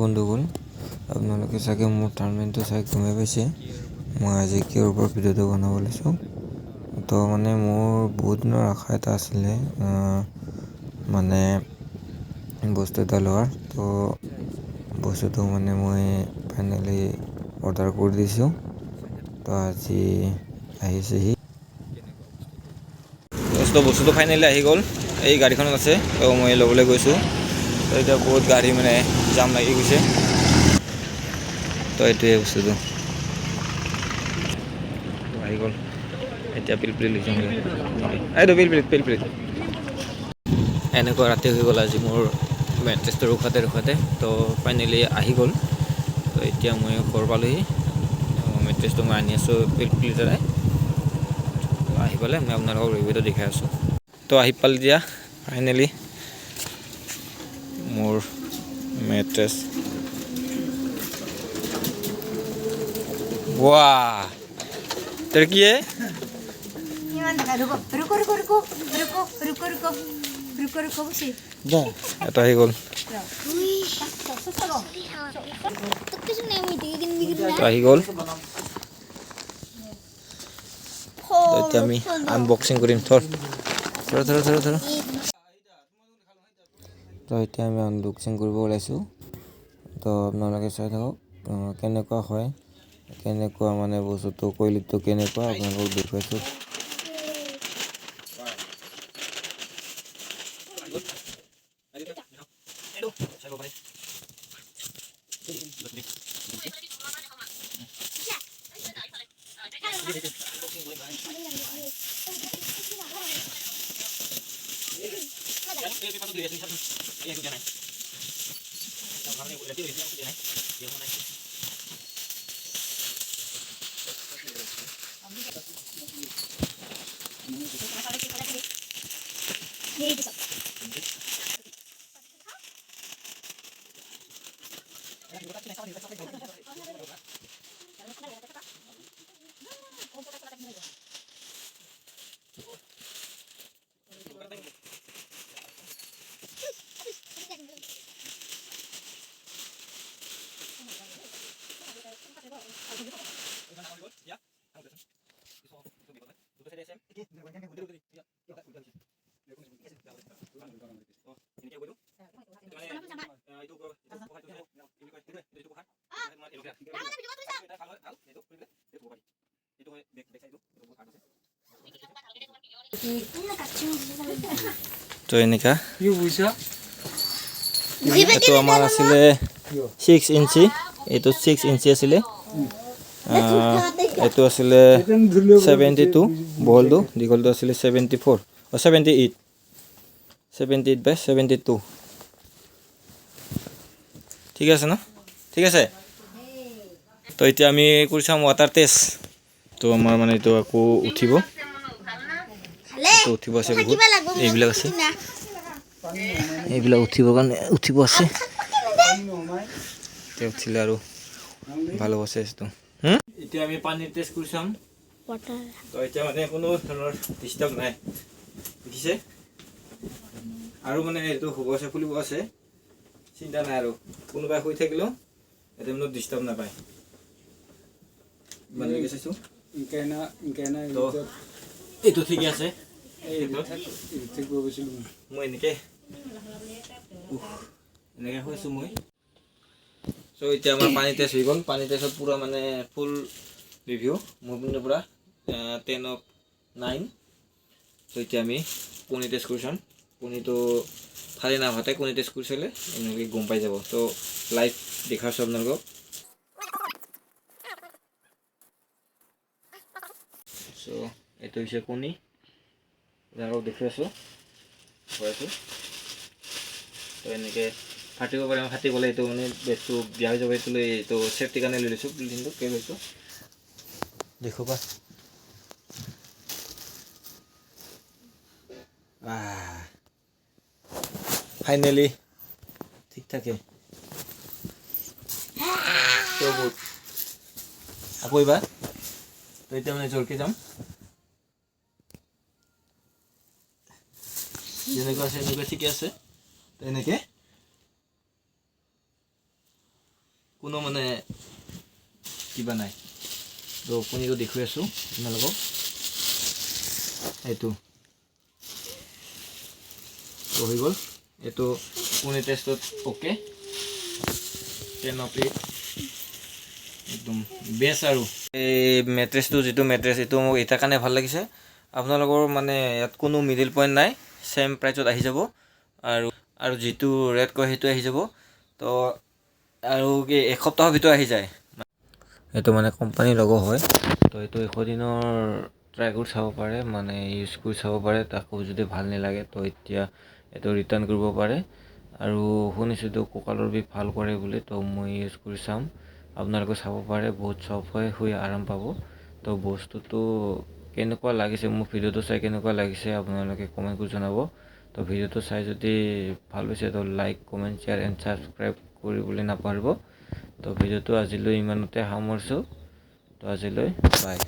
বন্ধুগণ আপোনালোকে চাগে মোৰ টাৰ্মেণ্টটো চাই গমেই পাইছে মই আজি কিহৰ ওপৰত ভিডিঅ'টো বনাব লৈছোঁ তো মানে মোৰ বহুত দিনৰ আশা এটা আছিলে মানে বস্তু এটা লোৱাৰ তো বস্তুটো মানে মই ফাইনেলি অৰ্ডাৰ কৰি দিছোঁ। তো আজি আহিছেহি। তো বস্তুটো ফাইনেলি আহি গ'ল। এই গাড়ীখনত আছে। তো মই ল'বলৈ গৈছোঁ। তো এতিয়া বহুত গাড়ী মানে জাম গৈছে তো এইটোৱে বস্তুটো। তো আহি গ'ল। এতিয়া পিলপিলি লিখিম এইটো পিলপিলিত পিলপিলিত এনেকুৱা ৰাতি হৈ গ'ল আজি মোৰ মেট্ৰেছটো ৰখাতে ৰখাতে। তো ফাইনেলি আহি গ'ল। তো এতিয়া মই ঘৰ পালোহি। মেট্ৰেছটো মই আনি আছোঁ পিলপিলিৰ দ্বাৰাই আহি পেলাই মই আপোনালোকক ৰিভিউটো দেখাই আছোঁ। তো আহি পালে দিয়া ফাইনেলি মোৰ ম্যাট্রেস वाह तेरे की है रुको रुको रुको रुको रुको रुको रुको रुको रुको बस जा এটা হয়ে গেল তো কিছু নেই আমি দিয়ে দিন বিগড় না এটা হয়ে গেল তো আমি আনবক্সিং করিম থর থর থর থর তো এতিয়া আমি আনবক্সিং কৰিব ওলাইছোঁ। তো আপোনালোকে চাই থাকক কেনেকুৱা হয়, কেনেকুৱা মানে বস্তুটো কোৱালিটিটো কেনেকুৱা, আপোনালোকক দেখুৱাইছোঁ। এই পেপারটা দুই আছে এই দুটো নাই কারণে বলে দিই দুটো নাই যেমন নাই আমি কি করতে পারি কি করতে পারি এই দিকে তো এনেকুৱা এইটো আমাৰ আছিলে ছিক্স ইঞ্চি এইটো ছিক্স ইঞ্চি আছিলে। এইটো আছিলে ছেভেণ্টি টু বহলটো দীঘলটো আছিলে seventy four um seventy eight seventy eight by seventy two ঠিক আছে ন? ঠিক আছে? তো এতিয়া আমি কৰি চাম ৱাটাৰ টেষ্ট তো আমাৰ মানে এইটো আকৌ উঠিব। তো উঠিব আছে বহুত। এইবিলাক আছে। এইবিলাক উঠিব কাৰণে উঠিব আছে। এতিয়া উঠিলে আৰু ভালো হ'ব চেচ তো এতিয়া আমি পানীৰ টেষ্ট কৰি চাম। তো এতিয়া মানে কোনো ধৰণৰ ডিষ্টাৰ্ব নাই। দেখিছে আৰু মানে এইটো হ'ব আছে খুলিব আছে। চিন্তা নাই আৰু। কোনোবাই শুই থাকিলেও এতিয়া মানে ডিষ্টাৰ্ব নাপায়। মানে চাইছোঁ? এইটো ঠিকে আছে। ইলেক্ট্রিক গৈছিলোঁ মই এনেকৈ এনেকৈ শুইছোঁ মই। চ' এতিয়া আমাৰ পানী টেষ্ট হৈ গ'ল। পানী টেষ্টত পূৰা মানে ফুল ৰিভিউ মোৰ পিনে পূৰা টেন অফ নাইন চ' এতিয়া আমি কণী টেষ্ট কৰিছোঁ। কণীটো ফালে নাভাতে কণী টেষ্ট কৰিছিলে এনেকৈ গম পাই যাব। তো লাইভ দেখাইছোঁ আপোনালোকক। চ' এইটো হৈছে কণী। আপোনালোকক দেখুৱাই আছোঁ খুৱাইছোঁ তো এনেকৈ ফাটিব পাৰে ফাটি গ'লে এইটো মানে বেগটো বেয়া হৈ যাব এইটো লৈ এইটো চেফটিৰ কাৰণে লৈ লৈছোঁ বিল্ডিংটো কেই লৈছোঁ। দেখো বা ফাইনেলি ঠিক থাকে। আকৌ এইবাৰ তো এতিয়া মানে জোৰকৈ যাম। যেনেকুৱা আছে, এনেকুৱা ঠিকে আছে। তো এনেকৈ। কোনো মানে কিবা নাই। তো কণীটো দেখুৱাই আছোঁ আপোনালোকক। এইটো। হৈ গ'ল। এইটো কণী টেষ্টত অ'কে টেন এইট একদম বেষ্ট আৰু। এই মেট্ৰেছটো যিটো মেট্ৰেছ এইটো মোক এটাৰ কাৰণে ভালো লাগিছে। আপোনালোকৰ মানে ইয়াত কোনো মিডিল পইণ্ট নাই। ছেম প্ৰাইচত আহি যাব। আৰু আৰু যিটো ৰেট কয় সেইটো আহি যাব। তো আৰু কি এসপ্তাহৰ ভিতৰত আহি যায়। এইটো মানে কোম্পানীৰ লগো হয়। তো এইটো এশ দিনৰ ট্ৰাই কৰি চাব পাৰে মানে ইউজ কৰি চাব পাৰে তাকো যদি ভালো নালাগে তো এতিয়া এইটো ৰিটাৰ্ণ কৰিব পাৰে। আৰু শুনিছোঁতো কঁকালৰ বিষ ভালো কৰে বুলি তো মই ইউজ কৰি চাম। আপোনালোকে চাব পাৰে বহুত চফ্ট হয় শুই আৰাম পাব। তো বস্তুটো কেনেকুৱা লাগিছে, মোৰ ভিডিঅ'টো চাই কেনেকুৱা লাগিছে আপোনালোকে কমেণ্ট কৰি জনাব। তো ভিডিঅ'টো চাই যদি ভালো পাইছে, তো like comment share and subscribe কৰিবলৈ নাপাহৰিব। তো ভিডিঅ'টো আজিলৈ ইমানতে সামৰিছোঁ। তো আজিলৈ বাই